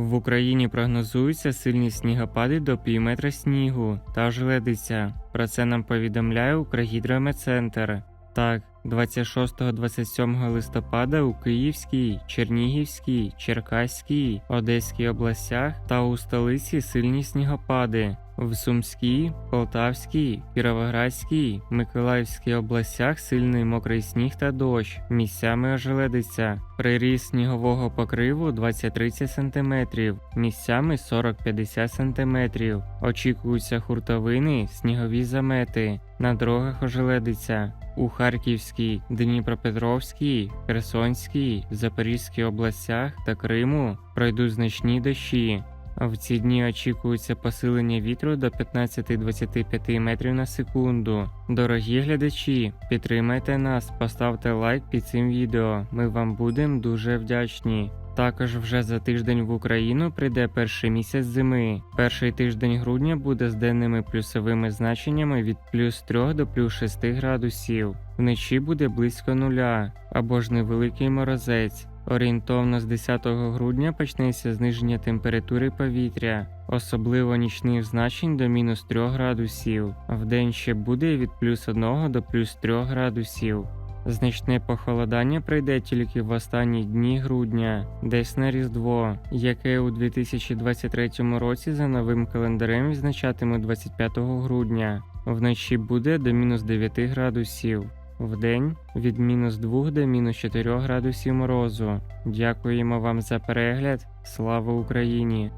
В Україні прогнозуються сильні снігопади до півметра снігу та жледиця. Про це нам повідомляє Укргідрометцентр. Так, 26-27 листопада у Київській, Чернігівській, Черкаській, Одеській областях та у столиці сильні снігопади. В Сумській, Полтавській, Кіровоградській, Миколаївській областях сильний мокрий сніг та дощ, місцями ожеледиця. Приріст снігового покриву 20-30 см, місцями 40-50 см. Очікуються хуртовини, снігові замети. На дорогах ожеледиця. У Харківській, Дніпропетровській, Херсонській, Запорізькій областях та Криму пройдуть значні дощі. В ці дні очікується посилення вітру до 15-25 метрів на секунду. Дорогі глядачі, підтримайте нас, поставте лайк під цим відео. Ми вам будемо дуже вдячні. Також вже за тиждень в Україну прийде перший місяць зими. Перший тиждень грудня буде з денними плюсовими значеннями від плюс 3 до плюс 6 градусів. Вночі буде близько нуля або ж невеликий морозець. Орієнтовно з 10 грудня почнеться зниження температури повітря, особливо нічних значень до мінус 3 градусів. Вдень ще буде від плюс 1 до плюс 3 градусів. Значне похолодання прийде тільки в останні дні грудня, десь на Різдво, яке у 2023 році за новим календарем відзначатимуть 25 грудня. Вночі буде до мінус 9 градусів. Вдень від мінус 2 до мінус 4 градусів морозу. Дякуємо вам за перегляд. Слава Україні!